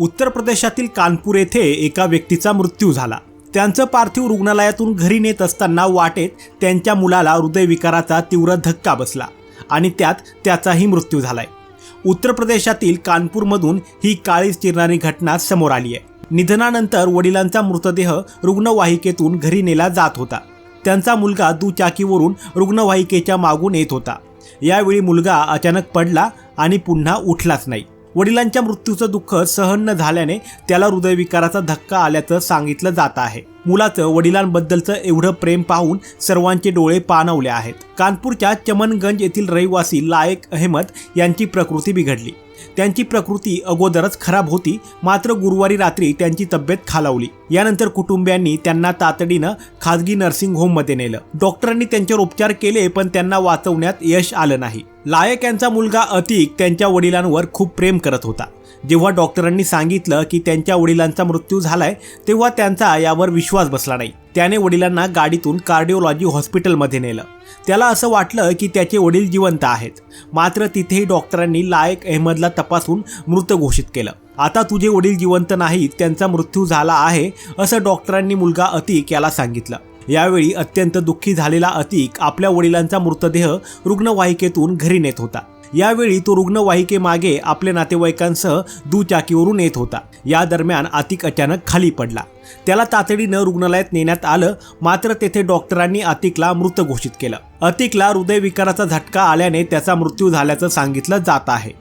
उत्तर प्रदेशातील कानपूर येथे एका व्यक्तीचा मृत्यू झाला. त्यांचं पार्थिव रुग्णालयातून घरी नेत असताना वाटेत त्यांच्या मुलाला हृदयविकाराचा तीव्र धक्का बसला आणि त्यात त्याचाही मृत्यू झालाय. उत्तर प्रदेशातील कानपूरमधून ही काळीच चिरणारी घटना समोर आली आहे. निधनानंतर वडिलांचा मृतदेह रुग्णवाहिकेतून घरी नेला जात होता. त्यांचा मुलगा दुचाकीवरून रुग्णवाहिकेच्या मागून येत होता. यावेळी मुलगा अचानक पडला आणि पुन्हा उठलाच नाही. वडिलांच्या मृत्यूचं दुःख सहन न झाल्याने त्याला हृदयविकाराचा धक्का आल्याचं सांगितलं जात आहे. मुलाचं वडिलांबद्दलचं एवढं प्रेम पाहून सर्वांचे डोळे पाणवले आहेत. कानपूरच्या चमनगंज येथील रहिवासी लायक अहमद यांची प्रकृती बिघडली. त्यांची प्रकृती अगोदरच खराब होती. मात्र गुरुवारी रात्री त्यांची तब्येत खालावली. यानंतर कुटुंबियांनी त्यांना तातडीनं खाजगी नर्सिंग होममध्ये नेलं. डॉक्टरांनी त्यांच्यावर उपचार केले पण त्यांना वाचवण्यात यश आलं नाही. लायक यांचा मुलगा अतिक त्यांच्या वडिलांवर खूप प्रेम करत होता. जेव्हा डॉक्टरांनी सांगितलं की त्यांच्या वडिलांचा मृत्यू झालाय तेव्हा त्यांचा यावर विश्वास बसला नाही. त्याने वडिलांना गाडीतून कार्डिओलॉजी हॉस्पिटलमध्ये नेलं. त्याला असं वाटलं की त्याचे वडील जिवंत आहेत. मात्र तिथेही डॉक्टरांनी लायक अहमदला तपासून मृत घोषित केलं. आता तुझे वडील जिवंत नाहीत त्यांचा मृत्यू झाला आहे असं डॉक्टरांनी मुलगा अतिक याला सांगितलं. यावेळी अत्यंत दुःखी झालेला अतिक आपल्या वडिलांचा मृतदेह रुग्णवाहिकेतून घरी नेत होता. यावेळी तो रुग्णवाहिकेमागे आपल्या नातेवाईकांसह दुचाकीवरून येत होता. या दरम्यान आतिक अचानक खाली पडला. त्याला तातडीनं रुग्णालयात नेण्यात आलं मात्र तेथे डॉक्टरांनी अतिकला मृत घोषित केलं. अतिकला हृदयविकाराचा झटका आल्याने त्याचा मृत्यू झाल्याचं सांगितलं जात आहे.